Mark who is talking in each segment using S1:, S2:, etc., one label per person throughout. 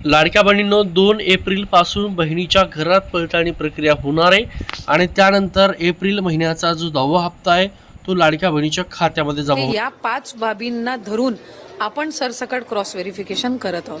S1: लाडक्या बहिणींनो दोन एप्रिलपासून बहिणीच्या घरात पडताळणी प्रक्रिया होणार आहे आणि त्यानंतर एप्रिल महिन्याचा जो दहावा हप्ता आहे तो लाडक्या बहिणीच्या खात्यामध्ये जमा होईल
S2: या पाच बाबींना धरून आपण सरसकट क्रॉस व्हेरिफिकेशन करत आहोत.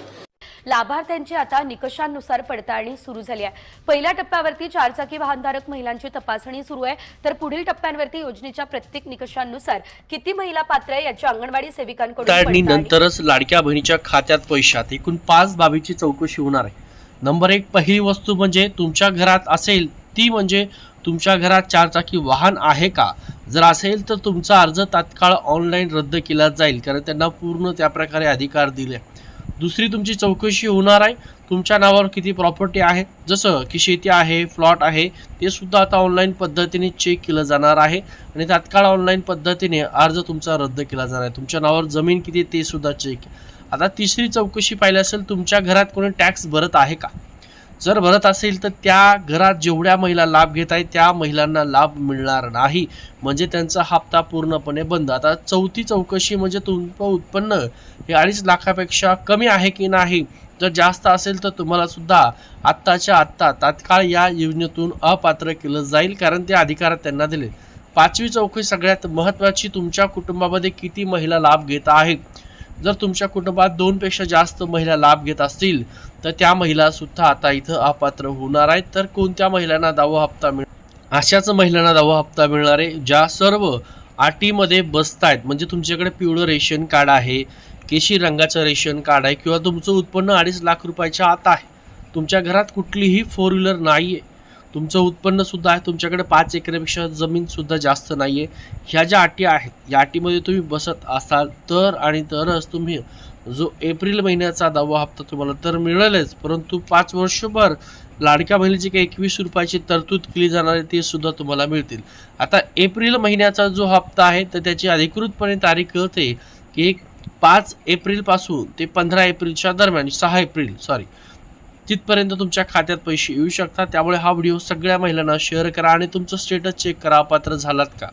S3: लाभार्थ्यांची आता निकषांनुसार पडताळणी सुरू झाली आहे. पहिल्या टप्प्यावरती चारचाकी वाहनधारक महिलांची तपासणी सुरू आहे. तर पुढील टप्प्यांवरती योजनेच्या प्रत्येक निकषांनुसार किती महिला पात्र आहे याची अंगणवाडी सेविकांकडून
S1: नंतरच लाडक्या बहिणीच्या खात्यात पैशात एकूण पाच बाबीची चौकशी होणार आहे. नंबर एक पहिली वस्तू म्हणजे तुमच्या घरात असेल ती म्हणजे तुमच्या घरात चारचाकी वाहन आहे का? जर असेल तर तुमचा अर्ज तात्काळ ऑनलाईन रद्द केला जाईल. कारण त्यांना पूर्ण त्या प्रकारे अधिकार दिले. दुसरी तुमची चौकशी होणार आहे. तुमच्या नावावर किती प्रॉपर्टी आहे जसं की शेती आहे प्लॉट आहे ते सुद्धा आता ऑनलाईन पद्धतीने चेक केलं जाणार आहे. आणि तात्काळ ऑनलाईन पद्धतीने अर्ज तुमचा रद्द केला जाणार आहे. तुमच्या नावावर जमीन किती ते सुद्धा चेक आता तिसरी चौकशी पाहिली असेल तुमच्या घरात कोणी टॅक्स भरत आहे का? जर भरत असेल तर त्या घरात जेवढ्या महिला लाभ घेत आहेत त्या महिलांना लाभ मिळणार नाही. म्हणजे त्यांचा हप्ता पूर्णपणे बंद. आता चौथी चौकशी म्हणजे तुमचं उत्पन्न हे अडीच लाखापेक्षा कमी आहे की नाही? जर जास्त असेल तर तुम्हाला सुद्धा आत्ताच्या आत्ता तात्काळ या योजनेतून अपात्र केलं जाईल कारण ते अधिकार त्यांना दिले. पाचवी चौकशी सगळ्यात महत्त्वाची तुमच्या कुटुंबामध्ये किती महिला लाभ घेत आहेत? जर तुमच्या कुटुंबात दोनपेक्षा जास्त महिला लाभ घेत असतील तर त्या महिला सुद्धा आता इथं अपात्र होणार आहेत. तर कोणत्या महिलांना दावा हप्ता मिळ अशाच महिलांना दावा हप्ता मिळणार आहे ज्या सर्व अटीमध्ये आहेत म्हणजे तुमच्याकडे पिवळं रेशन कार्ड आहे केशी रंगाचं रेशन कार्ड आहे किंवा तुमचं उत्पन्न अडीच लाख रुपयाच्या आत आहे तुमच्या घरात कुठलीही फोर व्हीलर नाही आहे तुमचं उत्पन्न सुद्धा आहे तुमच्याकडे पाच एकरपेक्षा जमीन सुद्धा जास्त नाही आहे ह्या ज्या अटी आहेत या अटीमध्ये तुम्ही बसत असाल तर आणि तरच तुम्ही जो एप्रिल महिन्याचा दहावा हप्ता तुम्हाला तर मिळेलच परंतु पाच वर्षभर लाडक्या बहिणीची काही एकवीस रुपयाची तरतूद केली जाणार आहे ते सुद्धा तुम्हाला मिळतील. आता एप्रिल महिन्याचा जो हप्ता आहे तर त्याची अधिकृतपणे तारीख कळते की एक पाच एप्रिलपासून ते पंधरा एप्रिलच्या दरम्यान सहा एप्रिल सॉरी तिथपर्यंत तुमच्या खात्यात पैसे येऊ शकतात. त्यामुळे हा व्हिडिओ सगळ्या महिलांना शेअर करा आणि तुमचं स्टेटस चेक करा. पात्र झालात का?